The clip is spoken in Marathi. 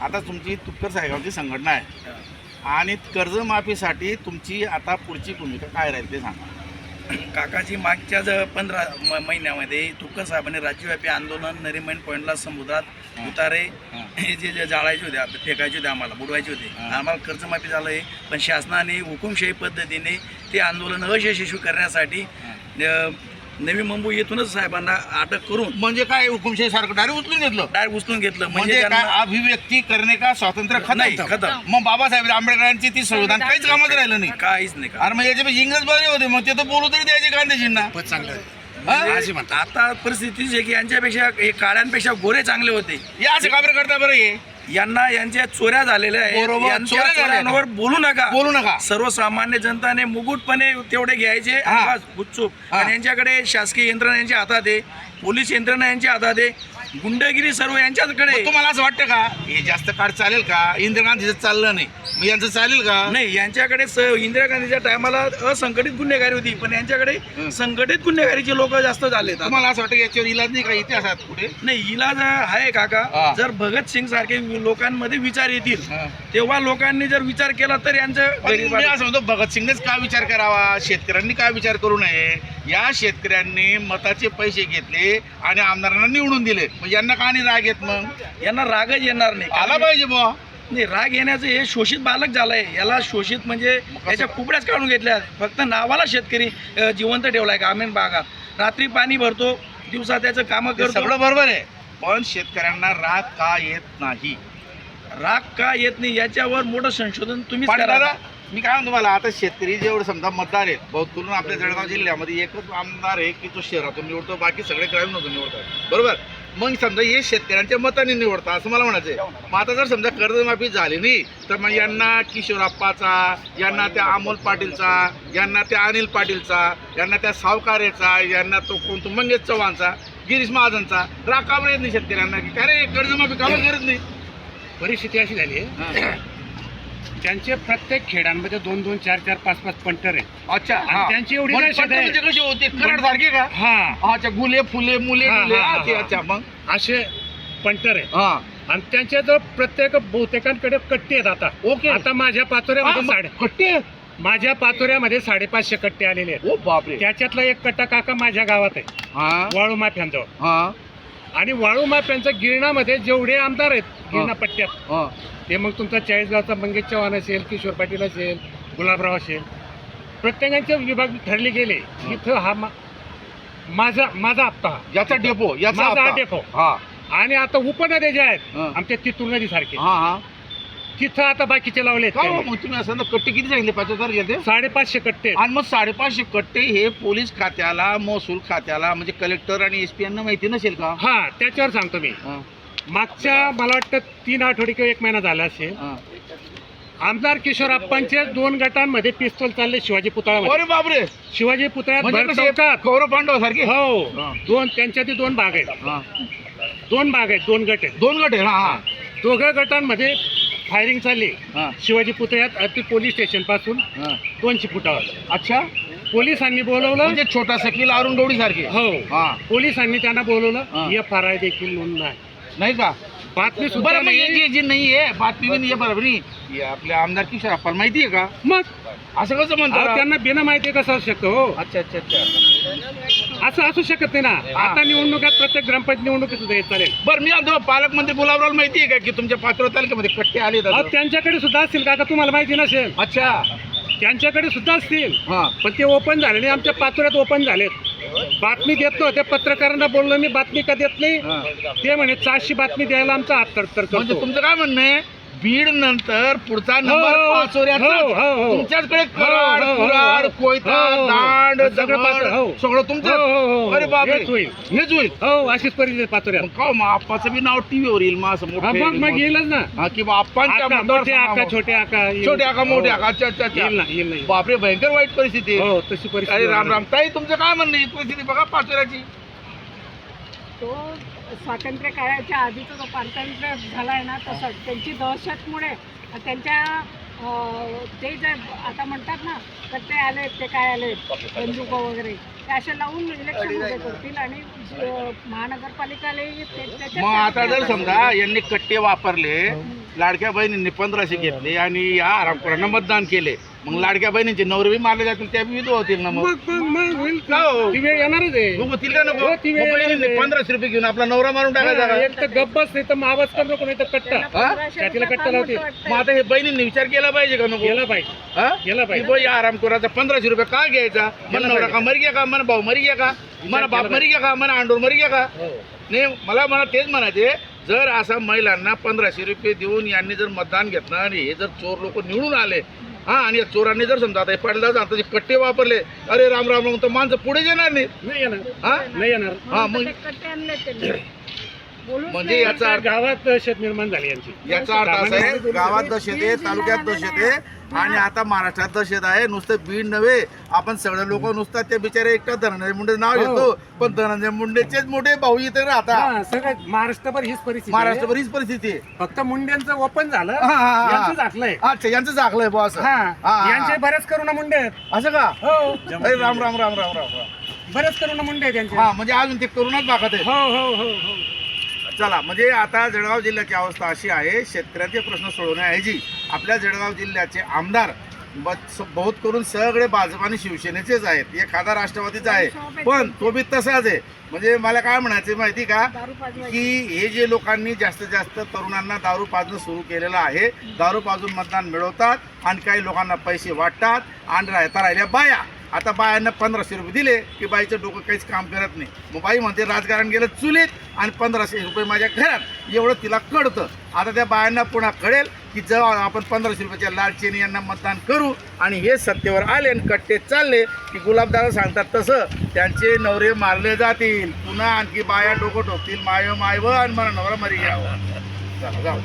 आता तुमची तुपकर साहेबांची संघटना आहे आणि कर्जमाफीसाठी तुमची आता पुढची भूमिका काय राहील ते सांगा काकाजी मागच्या ज पंधरा म- महिन्यामध्ये तुक्कर साहेबांनी राज्यव्यापी आंदोलन नरिमन पॉईंटला समुद्रात. उतारे हा. जे जे जाळायचे होते फेकायचे होते आम्हाला बुडवायचे होते. आम्हाला कर्जमाफी झालं आहे पण शासनाने हुकुमशाही पद्धतीने ते आंदोलन अयशस्वी करण्यासाठी अ, नवी मुंबई येथूनच साहेबांना अटक करून म्हणजे काय हुकुमशाही सारखं डायरेक्ट उचलून घेतलं? डायरेक्ट उचलून घेतलं. म्हणजे म्हणजे काय त्यांना अभिव्यक्ती करणे का स्वातंत्र्य नाही, खतम. मग बाबासाहेब आंबेडकरांची ती संविधान काहीच कामात राहिलं नाही. काहीच नाही का अरे मग याच्यापेक्षा इंग्रज बरे होते मग ते तर बोलू तरी द्यायचे गांधीजींना. चांगलं हा? आहे असे म्हणतात आता परिस्थिती जी आहे की यांच्यापेक्षा हे काळ्यांपेक्षा गोरे चांगले होते. हे असं का बरं करता बरं हे. यांना यांच्या चोऱ्या झालेल्या आहेत बरोबर, यांच्या चोऱ्या झालेल्या आहेत. चोऱ्यांवर बोलू नका बोलू नका सर्वसामान्य जनताने मुकुटपणे तेवढे घ्यायचे हा. बस गुपचूप हा. आणि यांच्याकडे शासकीय यंत्रणा यांच्या हातात आहे पोलीस यंत्रणा यांच्या हातात आहे गुंडगिरी सर्व यांच्याकडे. तुम्हाला असं वाटतं का? हे जास्त काळ चालेल का? इंदिरा गांधीचं चाललं नाही. मग यांचं चालेल का? नाही यांच्याकडे स- इंदिरा गांधीच्या टायमाला असंघटित गुन्हेगारी होती पण यांच्याकडे. संघटित गुन्हेगारीचे लोक जास्त झाले तुम्हाला असं वाटतं की याच्यावर इलाज नाही का? इतिहासात कुठे? नाही इलाज आहे काका. जर भगतसिंग सारखे लोकांमध्ये विचार येतील हा. तेव्हा लोकांनी जर विचार केला तर यांचं पण असं म्हणतो भगतसिंगनेच का विचार करावा? शेतकऱ्यांनी का विचार करू नये? या शेतकऱ्यांनी मताचे पैसे घेतले आणि आमदारांना निवडून दिले. मग यांना का नाही राग येत मग? यांना रागच येणार नाही. आला पाहिजे बुवा. नाही राग येण्याचं हे शोषित बालक झालंय. याला शोषित म्हणजे याच्या कुबड्याच काढून घेतल्या. फक्त नावाला शेतकरी अ, जिवंत ठेवलाय ग्रामीण भागात रात्री पाणी भरतो दिवसा त्याचं कामं ते करतो. सगळं बरोबर आहे. पण शेतकऱ्यांना राग का येत नाही? राग का येत नाही? याच्यावर मोठं संशोधन तुम्ही पण दादा मी काय म्हणतो तुम्हाला आता शेतकरी जेवढे समजा मतदार आहेत बहुत करून आपल्या जळगाव जिल्ह्यामध्ये एकच आमदार आहे की तो शहरातून निवडतो बाकी सगळे ग्रामीणमधून निवडतात. बरोबर? मग समजा हे शेतकऱ्यांच्या मताने निवडतात असं मला म्हणायचं आहे मग आता जर समजा कर्जमाफी झाली नाही तर मग यांना किशोरप्पाचा यांना त्या अमोल पाटीलचा यांना त्या अनिल पाटीलचा यांना त्या सावकारेचा यांना तो कोणतो मंगेश चव्हाणचा गिरीश महाजनचा राग काबर येत नाही शेतकऱ्यांना? की अरे कर्जमाफी काबर करत नाही? परिस्थिती अशी झाली आहे. त्यांचे प्रत्येक खेळांमध्ये दोन दोन चार चार पाच पाच पंटर आहेत. अच्छा हा. त्यांची एवढी पण नाही शेत आहे. म्हणजे कशी होते? कराड सारखे का? हा. अच्छा गुले फुले मुले हा, हा, हा, हा, ते हा. अच्छा मग? असे पंटर आहेत. हा. आणि त्यांच्या जर प्रत्येक बहुतेकांकडे कट्टे आहेत आता. ओके. आता माझ्या पाचोऱ्यामध्ये साडे कट्टे? माझ्या पाचोऱ्यामध्ये साडेपाचशे कट्टे आलेले आहेत. ओ बापरे. त्याच्यातला एक कट्टा काका माझ्या गावात आहे. हा. वाळू माफ्यांजवळ. हा. आणि वाळू माफ्यांच्या गिरणामध्ये जेवढे आमदार आहेत गिरणा पट्ट्यात. हा. ते मग तुमचा चाळीसगावचा मंगेश चव्हाण असेल किशोर पाटील असेल गुलाबराव असेल प्रत्येकाचे विभाग ठरले गेले. इथं हा मा- माझा माझा हप्ता हा. याचा डेपो याचा माझा हप्ता. डेपो. हा. आणि आता उपनद्या ज्या आहेत हा. आमच्या तितूर नदी सारखे हा हा. तिथं आता बाकीचे लावले हो, मग तुम्ही असं ना कट्टे किती सांगितले? पाच हजार घेते साडेपाचशे कट्टे. आणि मग साडेपाचशे कट्टे हे पोलीस खात्याला महसूल खात्याला म्हणजे कलेक्टर आणि एस पी यांना माहिती नसेल का? हा त्याच्यावर सांगतो मी. हा, मागच्या मला वाटतं तीन आठवडे किंवा एक महिना झाला असेल. आमदार किशोर आप्पांच्या दोन गटांमध्ये पिस्तूल चालले शिवाजी अरे बापरे! शिवाजी पुतळ्यात म्हणजे कौरव पांडव सारखे? हो. दोन त्यांच्यातील दोन भाग आहेत. हा. दोन भाग आहेत दोन गट आहेत. दोन गट आहे हा हा. दोघं गटांमध्ये फायरिंग चालली शिवाजी पुतळ्यात अति पोलीस स्टेशनपासून. दोनशे फुटावर. अच्छा. पोलिसांनी बोलवलं. म्हणजे छोटा सकील अरुण गवडी सारखे. हो. पोलिसांनी त्यांना बोलवलं. एफ आर आय देखील नोंद नाही. नाही का? बातमी सुद्धा बरं मग हे नाही. जे जे नाही आहे बातमी बी नाही आहे बरोबर नाही. हे आपल्या आमदार किशोर आपण माहिती आहे का? मग? असं कसं अहो, म्हणतात त्यांना बिना माहिती कसं असू शकतं हो. अच्छा अच्छा अच्छा. असं असू शकत नाही ना. आता निवडणुकात प्रत्येक ग्रामपंचायत निवडणुकीत सुद्धा हे चालेल. बरं मी म्हणतो पालकमंत्री गुलाबराव माहिती आहे का की तुमच्या पात्र तालुक्यामध्ये कट्टे आले अहो, त्यांच्याकडे सुद्धा असतील का? तुम्हाला माहिती नसेल. अच्छा. त्यांच्याकडे सुद्धा असतील. हा. पण ते ओपन झाले नाही आमच्या पाचोऱ्यात ओपन झालेत. बातमी देत नव्हत्या पत्रकारांना बोललो मी बातमी का देत नाही. ते म्हणे चारशे बातमी द्यायला आमचा हात तडतड म्हणजे तुमचं काय म्हणणं आहे? बीड नंतर पुढचा नंबर पाचोऱ्याचा हो, हो, हो. तुमच्याचकडे कराड कुराड हो. कोयता. दांड सगळं हो. सगळं हो, तुमचं हो, हो. अरे बापरे हेच होईल. हेच होईल हो अशीच परिस्थिती पाचोऱ्यात मग का मग आप्पाचं बी नाव टीव्हीवर येईल मग असं हा, मग येईलच ना हा की बा आप्पांच्या मोठे आका छोटे आका. छोटे आका मोठे. आका अच्छा अच्छा येईल ना येईल ना बापरे भयंकर वाईट परिस्थिती हो तशी परिस्थिती अरे राम. राम ताई तुमचं काय म्हणणं आहे? ही परिस्थिती बघा पाचोऱ्याची तो स्वातंत्र्य काळाच्या आधीचा जो स्वातंत्र्य झाला आहे ना तसं त्यांची दहशतमुळे त्यांच्या ते जे आता म्हणतात ना तर ते आले ते काय आले बंदुका वगैरे ते असे लावून इलेक्शन उभे करतील आणि महानगरपालिकालाही मग आता जर समजा यांनी कट्टे वापरले लाडक्या बहिणींनी पंधराशे घेतले आणि या आरामखोरांना मतदान केले मग लाडक्या बहिणींचे नवरे बी मारले जातील त्या बी विधवा होतील ना मग मग मग मग होईल का हो? ती वेळ येणारच आहे मग होतील का नको हो, ती वेळ मग बहिणींनी येणार आहे. पंधराशे रुपये घेऊन आपला नवरा मारून टाकायचा हा, का? एक तर गप्पच नाही तर आवाज कर नको नाही तर कट्टा हा? छातीला कट्टा लावते. मग आता हे बहिणींनी विचार केला पाहिजे का नको गेला पाहिजे हा? गेला की पाहिजे बाई आराम करायचा पंधराशे रुपये का घ्यायचा मन गेला नवरा. का मरी गया का मन भाऊ मरी गया का मन बाप मरी गया का मन अंडोर मरी गया का. नाही मला मला तेच म्हणायचे जर असा महिलांना पंधराशे रुपये देऊन यांनी जर मतदान घेतलं आणि हे जर चोर लोक निवडून आले हा आणि या चोरांनी जर समजा आता हे पडला जाता जे कट्टे वापरले अरे राम राम राम तर माणसं पुढे येणार नाही नाही येणार. हा? नाही येणार. हा मग म्हणजे याचा अर्थ गावात शेत निर्माण झाली यांची. याचा अर्थ असा आहे गावात दहशत आहे तालुक्यात दहशत आहे आणि आता महाराष्ट्रात दहशत आहे नुसतं बीड नव्हे आपण सगळे लोक नुसतं ते बिचारे एकटा धनंजय मुंडे नाव हो. घेतो पण धनंजय मुंडेचेच मोठे भाऊ इथे राहतात हा, सगळं महाराष्ट्रभर हीच परिस्थिती आहे. महाराष्ट्रभर हीच परिस्थिती आहे. फक्त मुंड्यांचं ओपन झालं हा, हा, हा. यांचं झाकलंय. अच्छा यांचं झाकलंय बॉस हा यांचे बरेच करुणा मुंडे आहेत. असं का? हो. अरे राम राम राम राम राम राम. बरेच करुणा मुंडे आहेत यांचे. हा म्हणजे अजून ते करूनच भागत आहे हो हो हो हो. चला म्हणजे आता जळगाव जिल्ह्याची अवस्था अशी आहे शेतकऱ्यांचे प्रश्न सोडवण्याऐवजी आपल्या जळगाव जिल्ह्याचे आमदार ब- स- बहुत करून सगळे भाजप आणि शिवसेनेचेच आहेत. एखादा राष्ट्रवादीचा आहे पण तो बी तसाच आहे. म्हणजे मला काय म्हणायचं माहिती का? की हे जे लोकांनी जास्तीत जास्त तरुणांना दारू पाजणं सुरू केलेलं आहे दारू पाजून मतदान मिळवतात आणि काही लोकांना पैसे वाटतात आणि राहता राहिल्या बाया. आता बायांना पंधराशे रुपये दिले की बाईचं डोकं काहीच काम करत नाही. मग बाई म्हणते राजकारण गेलं चुलीत आणि पंधराशे रुपये माझ्या घरात. एवढं तिला कळतं. आता त्या बायांना पुन्हा कळेल की जेव्हा आपण पंधराशे रुपयाच्या लालचेने यांना मतदान करू आणि हे सत्तेवर आले आणि कट्टे चालले की गुलाबदादा सांगतात तसं त्यांचे नवरे मारले जातील. पुन्हा आणखी बाया डोकं ठोकतील. माय मायव आणि मला नवरा मरी घ्यावं. चला जाऊ.